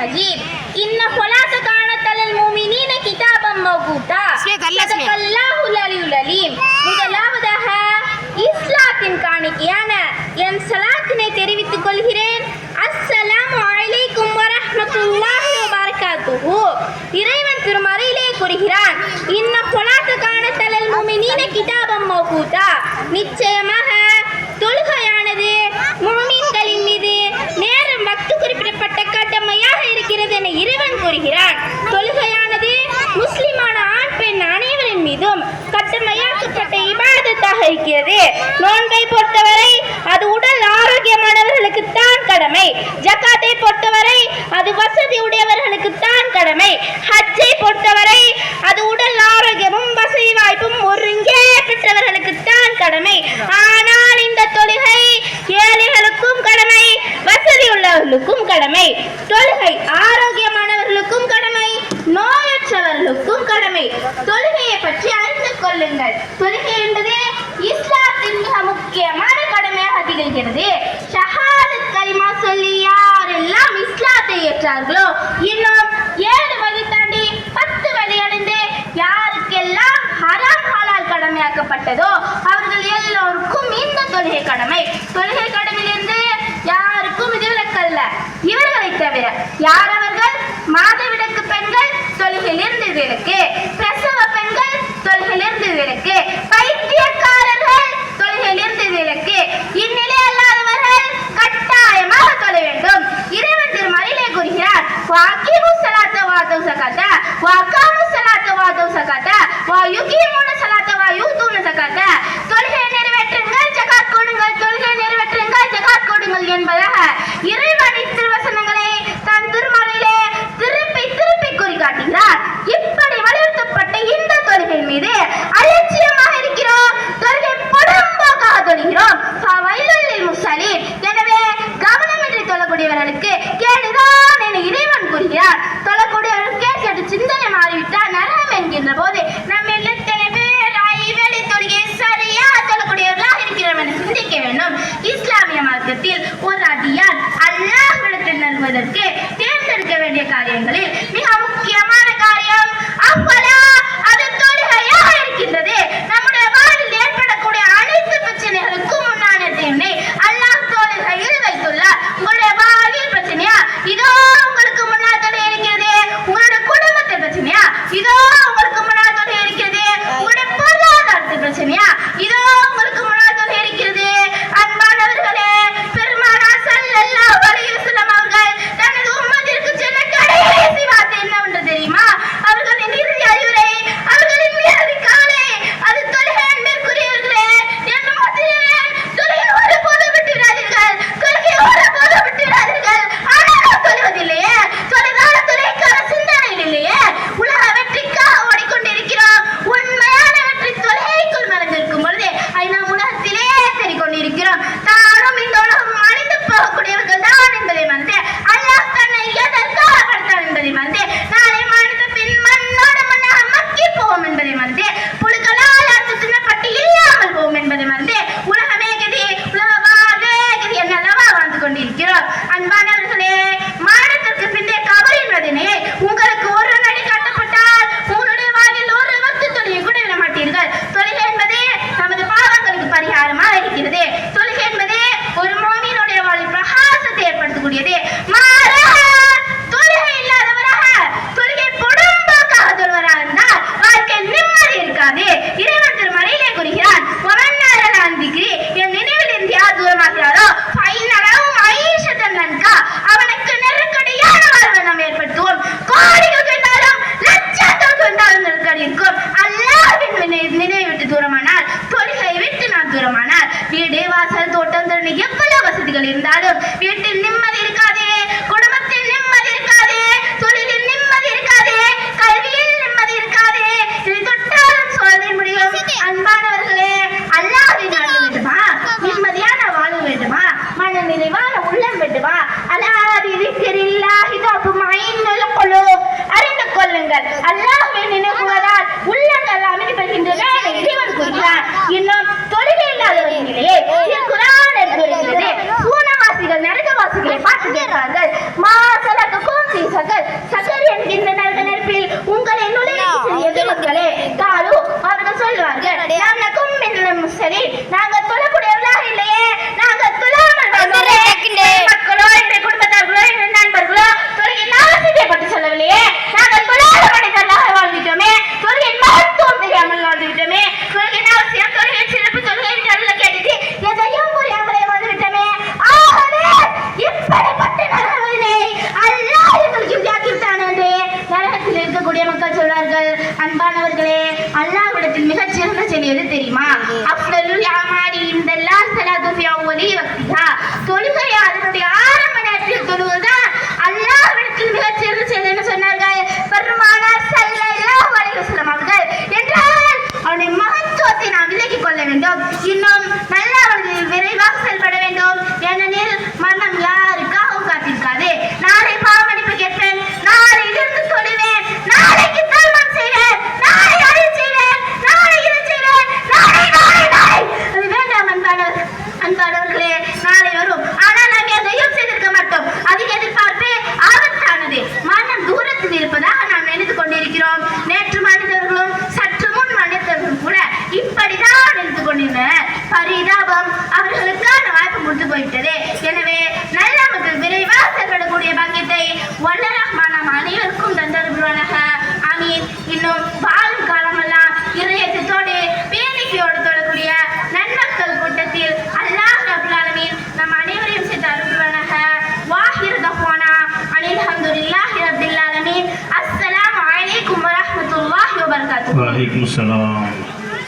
المجيد إن الصلاة كانت على المؤمنين كتابا موقوتا ஸ்வேத், அல்ல ஸ்வேத். صدق الله العلي العليم முதலாவதாக இஸ்லாத்தின் காணிக்கையான என் சலாத்தினை தெரிவித்துக் கொள்கிறேன் அஸ்ஸலாமு அலைக்கும் வரஹ்மத்துல்லாஹி வபரகாத்துஹு இறைவன் திருமறையிலே கூறுகிறான் இன்ன சொலாத்து காணத்தலல் முமினீன கிதாபம் மௌகூதா நிச்சயமாக நோன்பை பொறுத்தவரை அது உடல் ஆரோக்கியமானவர்களுக்கு தான் கடமை. ஜக்காத்தை பொறுத்தவரை அது வசதி உடையவர்களுக்கு தான் கடமை. ஹஜ்ஜை பொறுத்தவரை அது உடல் ஆரோக்கியமும் வசதி வாய்ப்பும் ஒருங்கே பெற்றவர்களுக்கு தான் கடமை. ஆனால் இந்த தொழுகை ஏழைகளுக்கும் கடமை வசதி உள்ளவர்களுக்கும் கடமை. தொழுகை ஆரோக்கியமானவர்களுக்கும் கடமை நோயற்றவர்களுக்கும் கடமை. தொழுகையை பற்றி அறிந்து கொள்ளுங்கள். தொழுகை கடமையாக்கப்பட்டதோ அவர்கள் எல்லோருக்கும் இந்த தொழுகை கடமை. தொழுகை கடமையிலிருந்து யாருக்கும் இது விலக்கல்ல இவர்களை தவிர யார் அவர்கள்? மாதவிடக்கு பெண்கள் தொழுகையிலிருந்து விலக்கு பிரசவ பெண்கள் தொழுகையிலிருந்து விலக்கு பைத்தியக்கார சிந்திக்க வேண்டும். இஸ்லாமிய மார்க்கத்தில் ஒரு அடியார் அல்லாஹ்விடத்தில் நல்வதற்கு தேர்ந்தெடுக்க வேண்டிய காரியங்களில் மிக முக்கியமான காரியம் அவ்வளா அது தொழுகையாக இருக்கின்றது. நம்முடைய வாழ்வில் ஏற்படக்கூடிய அனைத்து பிரச்சனைகளுக்கும் முன்னான தீவினை அல்லாஹ் தொழுகையில் வைத்துள்ளார். உங்களுடைய வாழ்வில் பிரச்சனையா? இதோ உங்களுக்கு முன்னால் இருக்கிறது. உங்களுடைய குடும்பத்தை பிரச்சனையா? இதோ மிகச்சிறந்த செயல் எது தெரியுமா? அப்தலுல் அமாரி இந்த 是了。